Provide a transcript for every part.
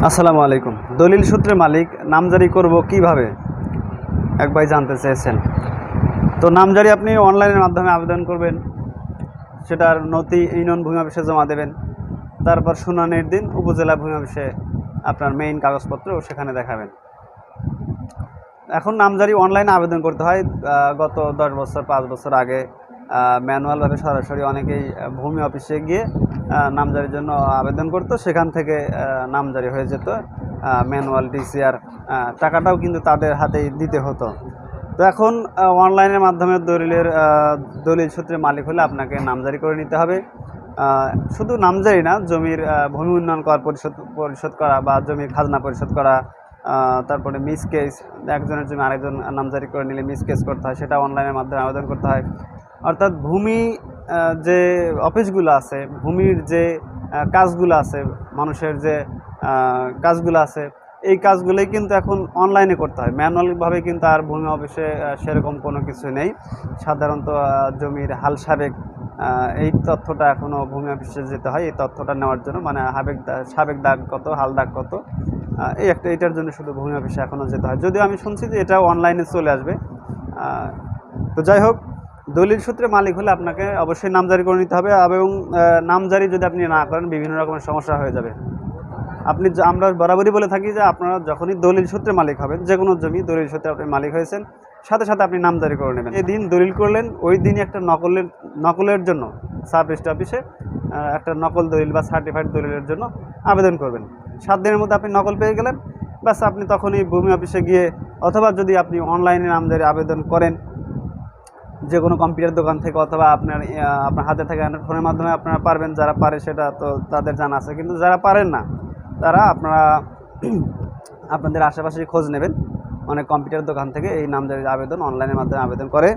আসসালামু আলাইকুম। দলিল সূত্রে মালিক, নামজারি করব কীভাবে? এক ভাই জানতে চেয়েছেন। তো নামজারি আপনি অনলাইনের মাধ্যমে আবেদন করবেন, সেটার নথি ইউনিয়ন ভূমি অফিসে জমা দেবেন, তারপর শুনানির দিন উপজেলা ভূমি অফিসে আপনার মেইন কাগজপত্র সেখানে দেখাবেন। এখন নামজারি অনলাইনে আবেদন করতে হয় গত দশ বছর, পাঁচ বছর আগে ম্যানুয়ালভাবে সরাসরি অনেকেই ভূমি অফিসে গিয়ে নামজারির জন্য আবেদন করতো। সেখান থেকে নামজারি হয়ে যেত। ম্যানুয়াল, ডিসিআর টাকাটাও কিন্তু তাদের হাতেই দিতে হতো। তো এখন অনলাইনের মাধ্যমে দলিলের দলিল সূত্রে মালিক হলে আপনাকে নামজারি করে নিতে হবে। শুধু নামজারি না, জমির ভূমি উন্নয়ন কর পরিশোধ পরিশোধ করা বা জমির খাজনা পরিশোধ করা তারপরে মিস কেস, একজনের জমি আরেকজন নামজারি করে নিলে মিস কেস করতে হয়, সেটা অনলাইনের মাধ্যমে আবেদন করতে হয়। অর্থাৎ ভূমি যে অফিসগুলো আছে, ভূমির যে কাজগুলো আছে, মানুষের যে কাজগুলো আছে, এই কাজগুলোই কিন্তু এখন অনলাইনে করতে হয়। ম্যানুয়ালভাবে কিন্তু আর ভূমি অফিসে সেরকম কোনো কিছু নেই। সাধারণত জমির হাল সাবেক এই তথ্যটা এখনও ভূমি অফিসে যেতে হয়। এই তথ্যটা নেওয়ার জন্য মানে হাবেক সাবেক দাগ কত, হাল দাগ কত এই একটা, এটার জন্য শুধু ভূমি অফিসে এখনও যেতে হয়। যদিও আমি শুনছি যে এটাও অনলাইনে চলে আসবে। তো যাই হোক দলিল সূত্রে মালিক হলে আপনাকে অবশ্যই নামজারি করে নিতে হবে এবং নামজারি যদি আপনি না করেন বিভিন্ন রকমের সমস্যা হয়ে যাবে। আপনি আমরা বরাবরই বলে থাকি যে আপনারা যখনই দলিল সূত্রে মালিক হবেন যে কোনো জমি দলিল সূত্রে আপনি মালিক হয়েছেন, সাথে সাথে আপনি নামজারি করে নেবেন। এই দিন দলিল করলেন, ওই দিনই একটা নকলের নকলের জন্য সাব রেজিস্ট্রি অফিসে একটা নকল দলিল বা সার্টিফাইড দলিলের জন্য আবেদন করবেন। সাত দিনের মধ্যে আপনি নকল পেয়ে গেলেন, ব্যাস আপনি তখনই ভূমি অফিসে গিয়ে অথবা যদি আপনি অনলাইনে নামজারি আবেদন করেন যে কোনো কম্পিউটার দোকান থেকে অথবা আপনার আপনার হাতে থাকা ফোনের মাধ্যমে আপনারা পারবেন, যারা পারে সেটা তো তাদের জানা আছে। কিন্তু যারা পারেন না, তারা আপনারা আপনাদের আশেপাশে খোঁজ নেবেন অনেক কম্পিউটার দোকান থেকে এই নামজারির আবেদন অনলাইনের মাধ্যমে আবেদন করে।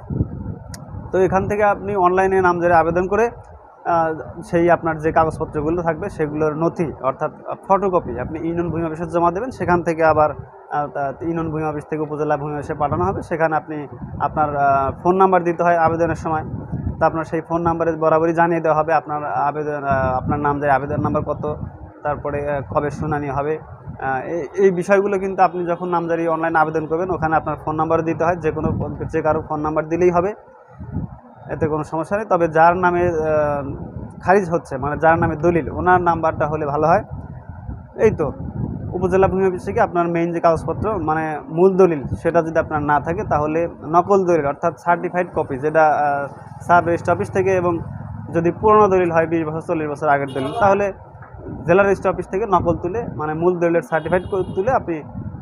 তো এখান থেকে আপনি অনলাইনে নামজারি আবেদন করে সেই আপনার যে কাগজপত্রগুলো থাকবে সেগুলোর নথি, অর্থাৎ ফটোকপি আপনি ইউনিয়ন ভূমি অফিসে জমা দেবেন, সেখান থেকে আবার ইউনিয়ন ভূমি অফিস থেকে উপজেলা ভূমি অফিসে পাঠানো হবে, সেখানে আপনি আপনার ফোন নাম্বার দিতে হয় আবেদনের সময়। তো আপনার সেই ফোন নাম্বারে বরাবরই জানিয়ে দেওয়া হবে, আপনার আবেদন আপনার নাম যে আবেদন নাম্বার কত, তারপরে কবে শুনানি হবে এই বিষয়গুলো কিন্তু আপনি যখন নামজারি অনলাইন আবেদন করবেন, ওখানে আপনার ফোন নাম্বার দিতে হয় যে কোনো যে কারও ফোন নাম্বার দিলেই হবে। এতে কোনো সমস্যা নেই। তবে যার নামে খারিজ হচ্ছে মানে যার নামে দলিল, ওনার নাম্বারটা হলে ভালো হয়। এই তো, উপজেলা ভূমি অফিস থেকে আপনার মেইন যে কাগজপত্র মানে মূল দলিল, সেটা যদি আপনার না থাকে, তাহলে নকল দলিল, অর্থাৎ সার্টিফাইড কপি যেটা সাব রেজিস্ট্রি অফিস থেকে এবং যদি পুরনো দলিল হয়, বিশ বছর, চল্লিশ বছর আগের দলিল, তাহলে জেলা রেজিস্ট্রি অফিস থেকে নকল তুলে মানে মূল দলিলের সার্টিফাইড তুলে আপনি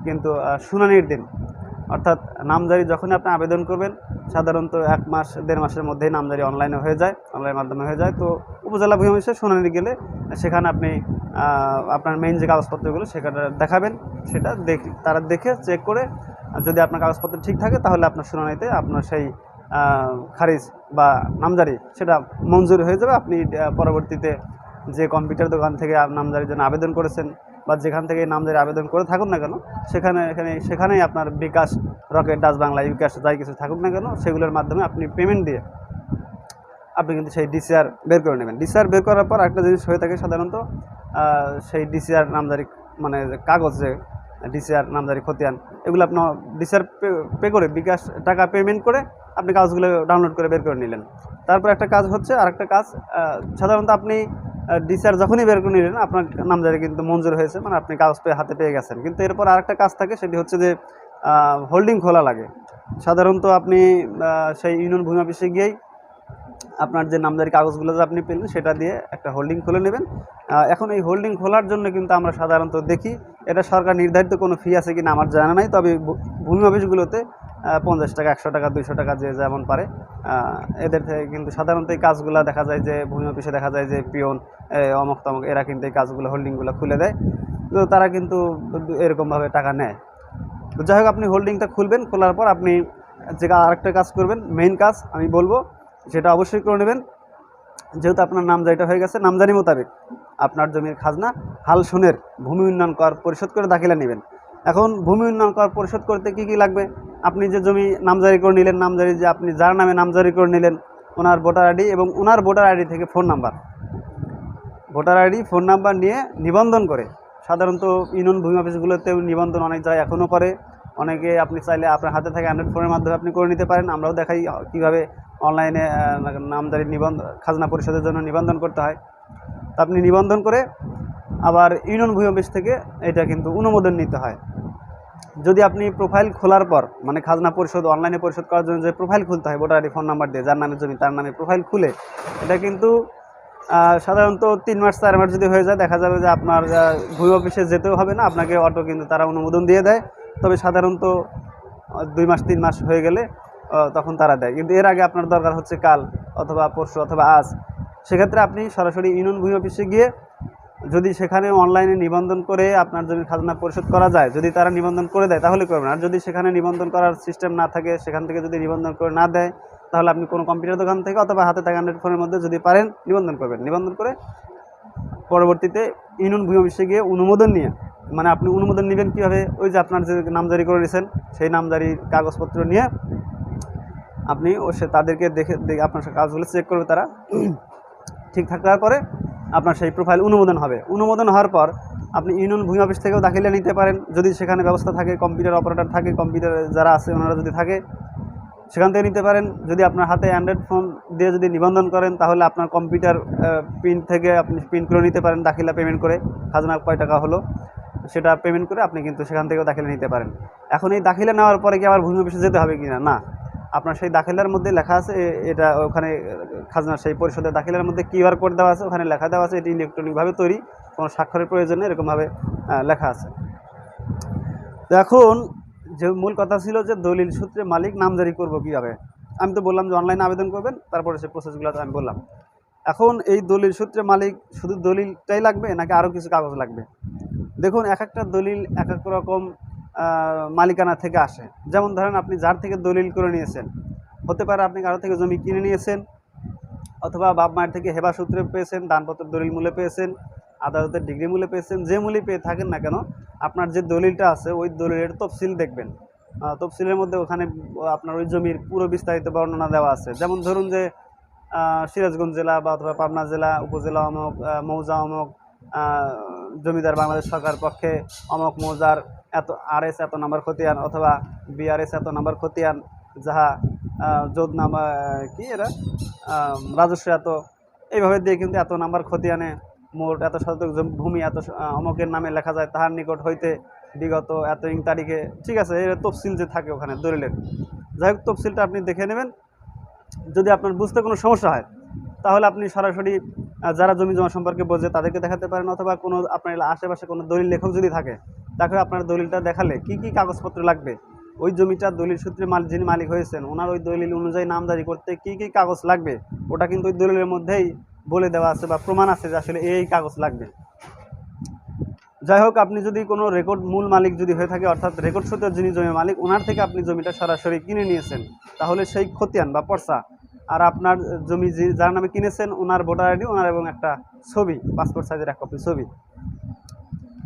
কিন্তু শুনানির দিন অর্থাৎ নামজারি যখনই আপনি আবেদন করবেন, সাধারণত এক মাস, দেড় মাসের মধ্যেই নামজারি অনলাইনে হয়ে যায় অনলাইন মাধ্যমে হয়ে যায়। তো উপজেলা ভূমি অফিসে শুনানি গেলে সেখানে আপনি আপনার মেইন যে কাগজপত্রগুলো সেখানে দেখাবেন, সেটা দেখ, তারা দেখে চেক করে, যদি আপনার কাগজপত্র ঠিক থাকে তাহলে আপনার শুনানিতে আপনার সেই খারিজ বা নামজারি সেটা মঞ্জুর হয়ে যাবে। আপনি পরবর্তীতে যে কম্পিউটার দোকান থেকে নামজারির জন্য আবেদন করেছেন বা যেখান থেকে নামজারি আবেদন করে থাকুন না কেন, সেখানে, এখানে, সেখানেই আপনার bKash Rocket Dutch Bangla UCash যাই কিছু থাকুক না কেন, সেগুলোর মাধ্যমে আপনি পেমেন্ট দিয়ে আপনি কিন্তু সেই ডিসিআর বের করে নেবেন। ডিসিআর বের করার পর একটা জিনিস হয়ে থাকে সাধারণত সেই ডিসিআর নামদারি মানে কাগজ যে ডিসিআর নামদারি খতিয়ান, এগুলো আপনার ডিসিআর পে করে বিকাশ টাকা পেমেন্ট করে আপনি কাগজগুলো ডাউনলোড করে বের করে নিলেন। তারপর একটা কাজ হচ্ছে আর একটা কাজ সাধারণত আপনি ডিসিআর যখনই বের করে নিলেন, আপনার নামজারি কিন্তু মঞ্জুর হয়েছে মানে আপনি কাগজ পেয়ে হাতে পেয়ে গেছেন। কিন্তু এরপর আরেকটা কাজ থাকে, সেটি হচ্ছে যে হোল্ডিং খোলা লাগে। সাধারণত আপনি সেই ইউনিয়ন ভূমি অফিসে গিয়েই আপনার যে নামজারি কাগজগুলো যে আপনি পেলেন, সেটা দিয়ে একটা হোল্ডিং খুলে নেবেন। এখন এই হোল্ডিং খোলার জন্য কিন্তু আমরা সাধারণত দেখি, এটা সরকার নির্ধারিত কোনো ফি আছে কিনা আমার জানা নাই, তবে ভূমি অফিসগুলোতে পঞ্চাশ টাকা একশো টাকা দুইশো টাকা যে যেমন পারে। এদের থেকে কিন্তু সাধারণত এই কাজগুলো দেখা যায় যে ভূমি অফিসে দেখা যায় যে পিয়ন এ, অমক তমক এরা কিন্তু এই কাজগুলো হোল্ডিংগুলো খুলে দেয়। তো তারা কিন্তু এরকমভাবে টাকা নেয়। তো যাই হোক আপনি হোল্ডিংটা খুলবেন খোলার পর আপনি যে আরেকটা কাজ করবেন মেইন কাজ আমি বলব সেটা অবশ্যই করে নেবেন। যেহেতু আপনার নামজারিটা হয়ে গেছে নামজারি মোতাবেক আপনার জমির খাজনা হাল শুনের ভূমি উন্নয়ন কর পরিশোধ করে দাখিলা নেবেন। এখন ভূমি উন্নয়ন কর পরিশোধ করতে কি কি লাগবে? আপনি যে জমি নামজারি করে নিলেন, নামজারি যে আপনি যার নামে নামজারি করে নিলেন, ওনার ভোটার আইডি এবং ওনার ভোটার আইডি থেকে phone number. Voter ID, phone number নিয়ে নিবন্ধন করে। সাধারণত ইউনিয়ন ভূমি অফিসগুলোতেও নিবন্ধন অনেক যায় এখনও করে। অনেকে আপনি চাইলে আপনার হাতে থাকে অ্যান্ড্রয়েড ফোনের মাধ্যমে আপনি করে নিতে পারেন। আমরাও দেখাই কীভাবে অনলাইনে নামজারি নিবন্ধ, খাজনা পরিষদের জন্য নিবন্ধন করতে হয়। আপনি নিবন্ধন করে আবার ইউনিয়ন ভূমি অফিস থেকে এটা কিন্তু অনুমোদন নিতে হয়। যদি আপনি প্রোফাইল খোলার পর মানে খাজনা পরিশোধ অনলাইনে পরিশোধ করার জন্য যে প্রোফাইল খুলতে হয়, ভোটার আইডি ফোন নাম্বার দিয়ে, যার নামে জমি, তার নামে প্রোফাইল খুলে, এটা কিন্তু সাধারণত তিন মাস, চার মাস যদি হয়ে যায়, দেখা যাবে যে আপনার ভূমি অফিসে যেতেও হবে না, আপনাকে অটো কিন্তু তারা অনুমোদন দিয়ে দেয়। তবে সাধারণত দুই মাস, তিন মাস হয়ে গেলে তখন তারা দেয়। কিন্তু এর আগে আপনার দরকার হচ্ছে কাল অথবা পরশু অথবা আজ। সেক্ষেত্রে আপনি সরাসরি ইউনিয়ন ভূমি অফিসে গিয়ে যদি সেখানে অনলাইনে নিবন্ধন করে আপনার জমি খাজনা পরিশোধ করা যায়, যদি তারা নিবন্ধন করে দেয়, তাহলে করবেন। আর যদি সেখানে নিবন্ধন করার সিস্টেম না থাকে, সেখান থেকে যদি নিবন্ধন করে না দেয়, তাহলে আপনি কোনো কম্পিউটার দোকান থেকে অথবা হাতে থাকা অ্যান্ড্রয়েড ফোনের মধ্যে যদি পারেন, নিবন্ধন করবেন। নিবন্ধন করে পরবর্তীতে ইউনিয়ন ভূমি অফিসে গিয়ে অনুমোদন নিয়ে মানে আপনি অনুমোদন নেবেন কীভাবে? ওই যে আপনার যে নামজারি করে নিয়েছেন, সেই নামজারির কাগজপত্র নিয়ে আপনি ও সে তাদেরকে দেখে আপনার কাজগুলো চেক করবে তারা। ঠিক থাকার পরে আপনার সেই প্রোফাইল অনুমোদন হবে। অনুমোদন হওয়ার পর আপনি ইউনিয়ন ভূমি অফিস থেকেও দাখিলে নিতে পারেন। যদি সেখানে ব্যবস্থা থাকে কম্পিউটার অপারেটর থাকে কম্পিউটার যারা আছে, ওনারা যদি থাকে, সেখান থেকে নিতে পারেন। যদি আপনার হাতে অ্যান্ড্রয়েড ফোন দিয়ে যদি নিবন্ধন করেন, তাহলে আপনার কম্পিউটার প্রিন্ট থেকে আপনি প্রিন্ট করে নিতে পারেন, দাখিলা পেমেন্ট করে। খাজনা কয় টাকা হলো, সেটা পেমেন্ট করে আপনি কিন্তু সেখান থেকেও দাখিলা নিতে পারেন। এখন এই দাখিলা নেওয়ার পরে কি আবার ভূমি অফিসে যেতে হবে কিনা? না। আপনার সেই দাখিলার মধ্যে লেখা আছে এটা ওখানে খাজনা সেই পরিষদের দাখিলার মধ্যে কিউআর কোড দেওয়া আছে, ওখানে লেখা দেওয়া আছে, এটি ইলেকট্রনিকভাবে তৈরি, কোনো স্বাক্ষরের প্রয়োজন এরকমভাবে লেখা আছে। তো এখন যে মূল কথা ছিল যে দলিল সূত্রে মালিক নামজারি করব কীভাবে? আমি তো বললাম যে অনলাইনে আবেদন করবেন, তারপরে সেই প্রসেসগুলো আমি বললাম। এখন এই দলিল সূত্রে মালিক শুধু দলিলটাই লাগবে, নাকি আরও কিছু কাগজ লাগবে? দেখুন, এক একটা দলিল এক এক রকম মালিকানা থেকে আসে। যেমন ধরেন আপনি যার থেকে দলিল করে নিয়েছেন, হতে পারে আপনি কারও থেকে জমি কিনে নিয়েছেন, অথবা বাপ মায়ের থেকে হেবা সূত্রে পেয়েছেন দানপত্র দলিল মূল্যে পেয়েছেন, আদালতের ডিগ্রি মূলে পেয়েছেন, যে মূল্যে পেয়ে থাকেন না কেন, আপনার যে দলিলটা আছে, ওই দলিলের তফসিল দেখবেন। তফসিলের মধ্যে ওখানে আপনার ওই জমির পুরো বিস্তারিত বর্ণনা দেওয়া আছে। যেমন ধরুন যে সিরাজগঞ্জ জেলা বা অথবা পাবনা জেলা, উপজেলা অমক মৌজা অমক জমিদার বাংলাদেশ সরকার পক্ষে অমক, মৌজার এত আর এস এত নাম্বার খতিয়ান অথবা বিআরএস এত নাম্বার খতিয়ান, যাহা যোধ নাম কি এরা? রাজস্ব এত, এইভাবে দিয়ে কিন্তু এত নাম্বার খতিয়ানে মোট এত শতক ভূমি এত অমকের নামে লেখা যায়, তাহার নিকট হইতে বিগত এত ইং তারিখে, ঠিক আছে, এর তফসিল যে থাকে ওখানে দলিলের যাই হোক, তফসিলটা আপনি দেখে নেবেন। যদি আপনার বুঝতে কোনো সমস্যা হয়, তাহলে আপনি সরাসরি যারা জমি জমা সম্পর্কে বোঝে, তাদেরকে দেখাতে পারেন, অথবা কোনো আপনার আশেপাশে কোনো দলিল, লেখক যদি থাকে তাকে আপনার দলিলটা দেখালে কি কি কাগজপত্র লাগবে? ওই জমিটা দলিল সূত্রে মালিক যিনি মালিক হয়েছেন, ওনার ওই দলিল অনুযায়ী নামদারি করতে কি কি কাগজ লাগবে? ওটা কিন্তু ওই দলিলের মধ্যেই বলে দেওয়া আছে বা প্রমাণ আছে যে আসলে এই কাগজ লাগবে। যাই হোক, আপনি যদি কোনো রেকর্ড মূল মালিক যদি হয়ে থাকে, অর্থাৎ রেকর্ড সূত্রে যিনি জমি মালিক, ওনার থেকে আপনি জমিটা সরাসরি কিনে নিয়েছেন, তাহলে সেই খতিয়ান বা পর্সা আর আপনার জমি যে যার নামে কিনেছেন, ওনার ভোটার আইডি, ওনার এবং একটা ছবি পাসপোর্ট সাইজের এক কপি ছবি।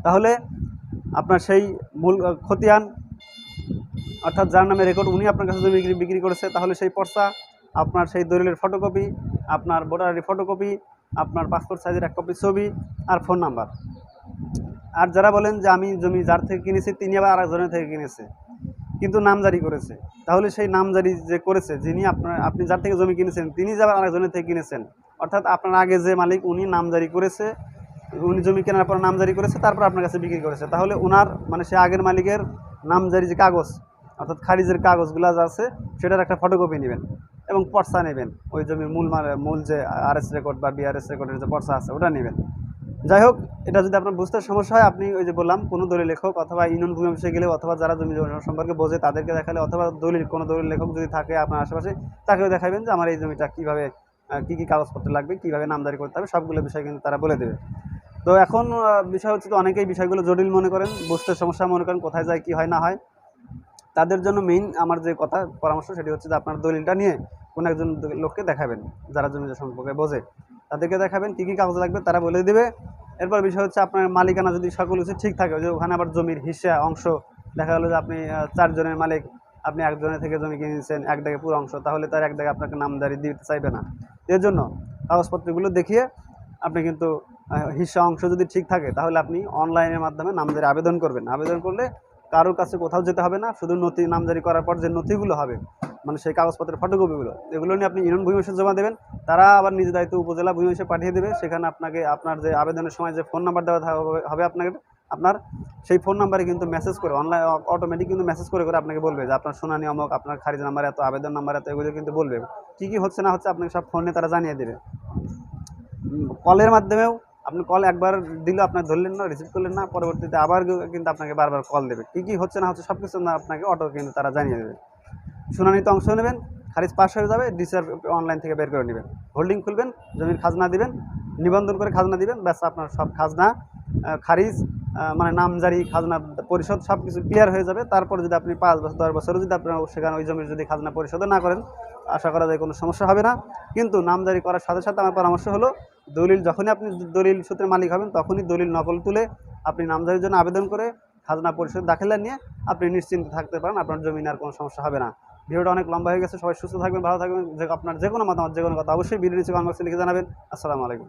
তাহলে আপনার সেই মূল খতিয়ান, অর্থাৎ যার নামে রেকর্ড উনি আপনার কাছে জমি বিক্রি করেছে, তাহলে সেই পর্সা আপনার সেই দলিলের ফটোকপি আপনার ভোটার আইডি ফটোকপি আপনার পাসপোর্ট সাইজের এক কপি ছবি আর ফোন নাম্বার আর যারা বলেন যে আমি জমি যার থেকে কিনেছি, তিনি আবার আরেকজনের থেকে কিনেছে, কিন্তু নামজারি করেছে, তাহলে সেই নামজারি যে করেছে, যিনি আপনার, আপনি যার থেকে জমি কিনেছেন, তিনি যে আবার আরেকজনের থেকে কিনেছেন, অর্থাৎ আপনার আগে যে মালিক, উনি নামজারি করেছে উনি জমি কেনার পর নামজারি করেছে, তারপর আপনার কাছে বিক্রি করেছে। তাহলে ওনার মানে সে আগের মালিকের নামজারি যে কাগজ, অর্থাৎ খারিজের কাগজগুলো যা আছে, সেটার একটা ফটোকপি নেবেন এবং পর্সা নেবেন। ওই জমির মূল মূল যে আরএস রেকর্ড বা বিআরএস রেকর্ডের যে পর্সা আছে, ওটা নেবেন। যাই হোক, এটা যদি আপনার বুঝতে সমস্যা হয়, আপনি ওই যে বললাম, কোনো দলিল লেখক অথবা ইউনিয়ন ভূমি অফিসে গেলে অথবা যারা জমা সম্পর্কে বোঝে, তাদেরকে দেখালে অথবা দলিল, কোনো দলিল লেখক যদি থাকে আপনার আশেপাশে, তাকেও দেখাবেন যে আমার এই জমিটা কীভাবে কী কী কাগজপত্র লাগবে, কীভাবে নামদারি করতে হবে, সবগুলো বিষয় কিন্তু তারা বলে দেবে। তো এখন বিষয় হচ্ছে তো অনেকেই বিষয়গুলো জটিল মনে করেন বুঝতে সমস্যা মনে করেন, কোথায় যায়, কী হয়, না হয়। তাদের জন্য মেইন আমার যে কথা, পরামর্শ, সেটি হচ্ছে যে আপনার দলিলটা নিয়ে কোনো একজন লোককে দেখাবেন, যারা জমি সম্পর্কে বোঝে। তাদেরকে দেখাবেন, কী কী কাগজ লাগবে, তারা বলে দেবে। এরপর বিষয় হচ্ছে আপনার মালিকানা যদি সকল কিছু ঠিক থাকে যে ওখানে আবার জমির হিস্সা অংশ, দেখা গেলো যে আপনি চারজনের মালিক, আপনি একজনের থেকে জমি কিনেছেন এক দাগে পুরো অংশ, তাহলে তার এক দাগে আপনাকে নামদারি দিতে চাইবে না। এর জন্য কাগজপত্রগুলো দেখিয়ে আপনি কিন্তু হিস্সা অংশ যদি ঠিক থাকে, তাহলে আপনি অনলাইনের মাধ্যমে নামজারি আবেদন করবেন। আবেদন করলে কারোর কাছে কোথাও যেতে হবে না, শুধু নথি, নামজারি করার পর যে নথিগুলো হবে মানে সেই কাগজপত্রের ফটোকপিগুলো এগুলো নিয়ে আপনি ইউনিয়ন ভূমি জমা দেবেন। তারা আবার নিজ দায়িত্ব উপজেলা ভূমি পাঠিয়ে দেবে। সেখানে আপনাকে আপনার যে আবেদনের সময় যে ফোন নাম্বার দেওয়া হবে আপনাকে, আপনার সেই ফোন নাম্বারে কিন্তু মেসেজ করে অনলাইন অটোমেটিক কিন্তু মেসেজ করে করে আপনাকে বলবে যে, আপনার শুনানি অমক আপনার খারিজ নাম্বার এত, আবেদন নাম্বার এত, এগুলো কিন্তু বলবে। কী কী হচ্ছে না হচ্ছে আপনাকে সব ফোনে তারা জানিয়ে দেবে। কলের মাধ্যমেও আপনি কল একবার দিলে, আপনার ধরলেন না রিসিভ করলেন না, পরবর্তীতে আবার কিন্তু আপনাকে বারবার কল দেবে। কী কী হচ্ছে না হচ্ছে সব কিছু না আপনাকে অটো কিন্তু তারা জানিয়ে দেবে। শুনানিতে অংশ নেবেন, খারিজ পাশ হয়ে যাবে ডিসিআর অনলাইন থেকে বের করে নেবেন। হোল্ডিং খুলবেন, জমির খাজনা দিবেন, নিবন্ধন করে খাজনা দিবেন, ব্যাস আপনার সব খাজনা খারিজ মানে নামজারি, খাজনা পরিশোধ সব কিছু ক্লিয়ার হয়ে যাবে। তারপর যদি আপনি পাঁচ বছর, দশ বছরও যদি আপনার সেখানে ওই জমির যদি খাজনা পরিশোধও না করেন, আশা করা যায় কোনো সমস্যা হবে না। কিন্তু নামজারি করার সাথে সাথে আমার পরামর্শ হলো দলিল, যখনই আপনি দলিল সূত্রে মালিক হবেন, তখনই দলিল নকল তুলে আপনি নামজারির জন্য আবেদন করে খাজনা পরিষদ দাখিলা নিয়ে আপনি নিশ্চিন্ত থাকতে পারেন, আপনার জমি আর কোনো সমস্যা হবে না। ভিডিওটা অনেক লম্বা হয়ে গেছে, সবাই সুস্থ থাকবেন, ভালো থাকবেন, যে আপনার যে কোনো মতামত, যে কোনো কথা অবশ্যই ভিডিও নিচে কমেন্ট বক্সে লিখে জানাবেন। আসসালামু আলাইকুম।